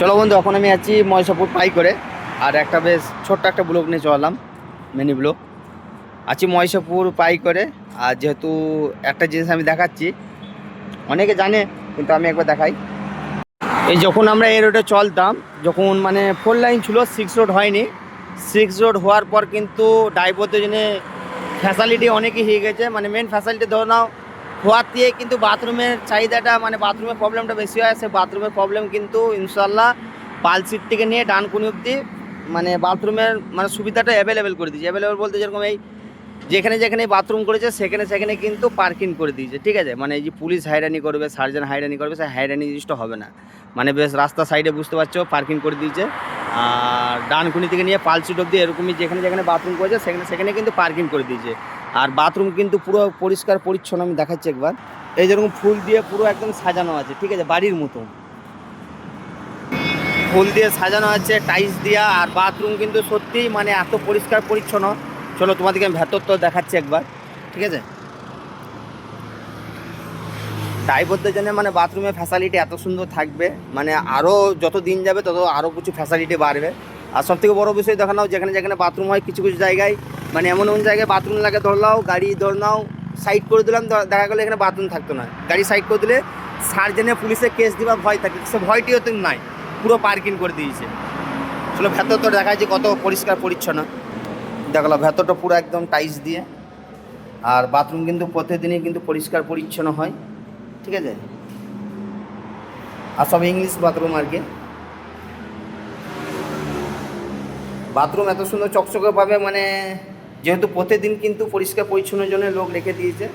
চলো বন্ধু, এখন আমি আছি ময়সাপুর পাই করে। আর একটা বেশ ছোট্ট একটা ব্লগ নিয়ে চলাম মিনি ব্লগ। আছি ময়সাপুর পাই করে, আর যেহেতু একটা জিনিস আমি দেখাচ্ছি, অনেকে জানে, কিন্তু আমি একবার দেখাই। এই যখন আমরা এই রোডে চলতাম, যখন মানে ফোর লাইন ছিল সিক্স রোড হয়নি। সিক্স রোড হওয়ার পর কিন্তু ড্রাইভারদের জন্য ফ্যাসিলিটি অনেকই হয়ে গেছে। মানে মেন ফ্যাসিলিটি ধরে নাও হওয়ার দিয়ে কিন্তু বাথরুমের চাহিদাটা মানে বাথরুমের প্রবলেমটা বেশি হয় সে বাথরুমের প্রবলেম কিন্তু ইনশাল্লাহ পালসিট থেকে নিয়ে ডানকুনি অব্দি মানে বাথরুমের মানে সুবিধাটা অ্যাভেলেবেল করে দিয়েছে। অ্যাভেলেবেল বলতে যেরকম এই যেখানে যেখানে বাথরুম করেছে, সেখানে সেখানে কিন্তু পার্কিং করে দিয়েছে। ঠিক আছে? মানে এই যে পুলিশ হাইরানি করবে সার্জন হাইরানি করবে সে হাইরানি জিনিসটা হবে না। মানে বেশ রাস্তা সাইডে বুঝতে পারছ পার্কিং করে দিয়েছে। আর ডানকুনি থেকে নিয়ে পালসিট অব্দি এরকমই যেখানে যেখানে বাথরুম করেছে, সেখানে সেখানে কিন্তু পার্কিং করে দিয়েছে। আর বাথরুম কিন্তু পুরো পরিষ্কার, পরিচ্ছন্ন, আমি দেখাচ্ছি একবার। এই যেরকম ফুল দিয়ে পুরো একদম সাজানো আছে, ঠিক আছে? বাড়ির মতো ফুল দিয়ে সাজানো আছে টাইলস দেওয়া আর বাথরুম কিন্তু সত্যিই মানে এত পরিষ্কার, পরিচ্ছন্ন। চলো, তোমাদেরকে আমি ভেতর তো দেখাচ্ছি একবার, ঠিক আছে? ড্রাইভারদের জন্য মানে বাথরুমের ফ্যাসিলিটি এত সুন্দর থাকবে মানে আরও যত দিন যাবে, তত আরও কিছু ফ্যাসিলিটি বাড়বে। আর সব থেকে বড়ো বিষয় দেখানো, যেখানে যেখানে বাথরুম হয়, কিছু কিছু জায়গায় মানে এমন এমন জায়গায় বাথরুম লাগে ধরলাও গাড়ি ধর নাও সাইড করে দিলাম দেখা গেলো এখানে বাথরুম থাকতো না। গাড়ি সাইড করে দিলে সার্জেনে পুলিশে কেস দিবার ভয় থাকে, সে ভয়টিও তো নাই, পুরো পার্কিং করে দিয়েছে। চলো ভেতর তো দেখা যাচ্ছে কত পরিষ্কার পরিচ্ছন্ন। দেখাল ভেতরটা পুরো একদম টাইলস দিয়ে, আর বাথরুম কিন্তু প্রতিদিনই কিন্তু পরিষ্কার পরিচ্ছন্ন হয়, ঠিক আছে? আর সব ইংলিশ বাথরুম আর কি। বাথরুম এত সুন্দর চকচকে পাবে মানে যেহেতু প্রতিদিন কিন্তু পরিষ্কার পরিচ্ছন্নের জন্য লোক রেখে দিয়েছে।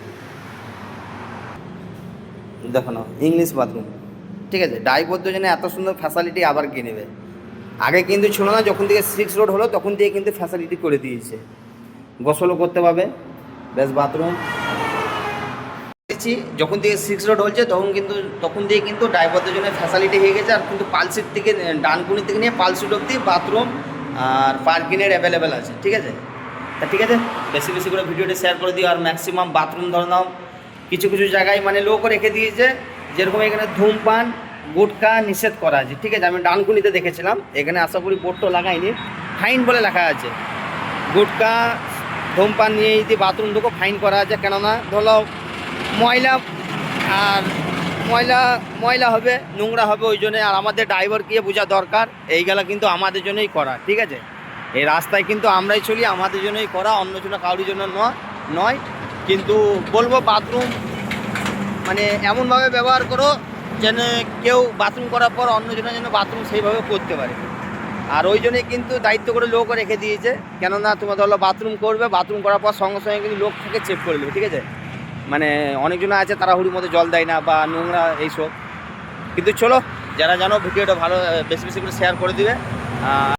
দেখো না ইংলিশ বাথরুম ঠিক আছে ড্রাইভারদের জন্য এত সুন্দর ফ্যাসিলিটি আবার কে নেবে। আগে কিন্তু ছিল না, যখন থেকে সিক্স রোড হলো, তখন থেকে কিন্তু ফ্যাসিলিটি করে দিয়েছে। গোসলও করতে পাবে বেশ বাথরুম দেখছি যখন থেকে সিক্স রোড হচ্ছে, তখন কিন্তু, তখন দিয়ে কিন্তু ড্রাইভারদের জন্য ফ্যাসিলিটি হয়ে গেছে, আর কিন্তু পালসিট থেকে ডানকুনি থেকে নিয়ে পালসিট অব্দি বাথরুম আর পার্কিংয়ের অ্যাভেলেবেল আছে, ঠিক আছে? তা ঠিক আছে, বেশি বেশি করে ভিডিওটা শেয়ার করে দিও আর ম্যাক্সিমাম বাথরুম ধরে নাও। কিছু কিছু জায়গায় মানে লোকও রেখে দিয়েছে, যেরকম এখানে ধূমপান গুটকা নিষেধ করা আছে। ঠিক আছে, আমি ডানকুনিতে দেখেছিলাম, এখানে আশা করি বোর্ড তো লাগাইনি। ফাইন বলে লেখা আছে। গুটকা ধূমপান নিয়ে যদি বাথরুম ঢুকো ফাইন করা আছে। কেননা, ধরো ময়লা আর ময়লা ময়লা হবে, নোংরা হবে ওই জন্যে। আর আমাদের ড্রাইভারকে বোঝা দরকার এইগুলা কিন্তু আমাদের জন্যই করা। ঠিক আছে? এই রাস্তায় কিন্তু আমরাই চলি, আমাদের জন্যই করা, অন্য জন্য কারোর জন্য নয় নয়। কিন্তু বলব বাথরুম মানে এমনভাবে ব্যবহার করো যেন কেউ বাথরুম করার পর অন্যজনের যেন বাথরুম সেইভাবে করতে পারে। আর ওই জন্যই কিন্তু দায়িত্ব করে লোক রেখে দিয়েছে, কেননা তোমার ধরো বাথরুম করবে বাথরুম করার পর সঙ্গে সঙ্গে কিন্তু লোক থেকে চেক করে নেবে, ঠিক আছে? মানে অনেকজন আছে তারা হুড়ির মধ্যে জল দেয় না বা নোংরা এইসব। কিন্তু চলো, যারা জানো ভিডিওটা ভালো বেশি বেশি করে শেয়ার করে দিবে।